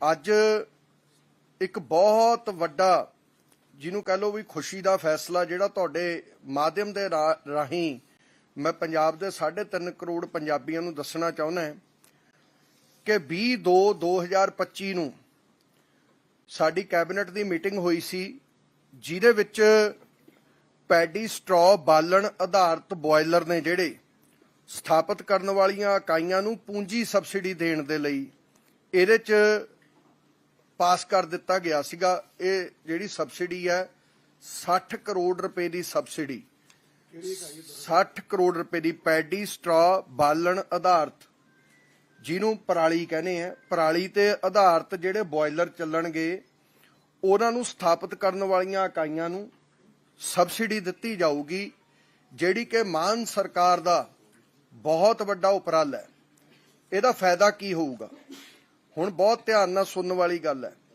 ਅੱਜ ਇੱਕ ਬਹੁਤ ਵੱਡਾ, ਜਿਹਨੂੰ ਕਹ ਲਓ ਵੀ ਖੁਸ਼ੀ ਦਾ ਫੈਸਲਾ ਜਿਹੜਾ ਤੁਹਾਡੇ ਮਾਧਿਅਮ ਦੇ ਰਾ- ਰਾਹੀਂ ਮੈਂ ਪੰਜਾਬ ਦੇ 3.5 ਕਰੋੜ ਪੰਜਾਬੀਆਂ ਨੂੰ ਦੱਸਣਾ ਚਾਹੁੰਦਾ ਹਾਂ ਕਿ 20 2 2025 ਨੂੰ ਸਾਡੀ ਕੈਬਨਿਟ ਦੀ ਮੀਟਿੰਗ ਹੋਈ ਸੀ, ਜਿਹਦੇ ਵਿੱਚ ਪੈਡੀ ਸਟ੍ਰੋ ਬਾਲਣ ਆਧਾਰਿਤ ਬੋਇਲਰ ਨੇ ਜਿਹੜੇ ਸਥਾਪਿਤ ਕਰਨ ਵਾਲੀਆਂ ਇਕਾਈਆਂ ਨੂੰ ਪੂੰਜੀ ਸਬਸਿਡੀ ਦੇਣ ਦੇ ਲਈ, ਇਹਦੇ 'ਚ ਪਾਸ ਕਰ ਦਿੱਤਾ ਗਿਆ ਸੀਗਾ। ਇਹ ਜਿਹੜੀ ਸਬਸਿਡੀ ਹੈ 60 ਕਰੋੜ ਰੁਪਏ ਦੀ ਸਬਸਿਡੀ। 60 ਕਰੋੜ ਰੁਪਏ ਦੀ ਪੈਡੀ ਸਟ੍ਰੋ ਬਾਲਣ ਆਧਾਰਤ, ਜਿਹਨੂੰ ਪਰਾਲੀ ਕਹਿੰਦੇ ਆ। ਪਰਾਲੀ ਤੇ ਆਧਾਰਿਤ ਜਿਹੜੇ ਬੋਇਲਰ ਚੱਲਣਗੇ, ਉਹਨਾਂ ਨੂੰ ਸਥਾਪਿਤ ਕਰਨ ਵਾਲੀਆਂ ਇਕਾਈਆਂ ਨੂੰ ਸਬਸਿਡੀ ਦਿੱਤੀ ਜਾਊਗੀ, ਜਿਹੜੀ ਕਿ ਮਾਨ ਸਰਕਾਰ ਦਾ ਬਹੁਤ ਵੱਡਾ ਉਪਰਾਲਾ ਹੈ। ਇਹਦਾ ਫਾਇਦਾ ਕੀ ਹੋਊਗਾ? ਹੁਣ ਬਹੁਤ ਧਿਆਨ ਨਾਲ ਸੁਣਨ ਵਾਲੀ ਗੱਲ ਹੈ।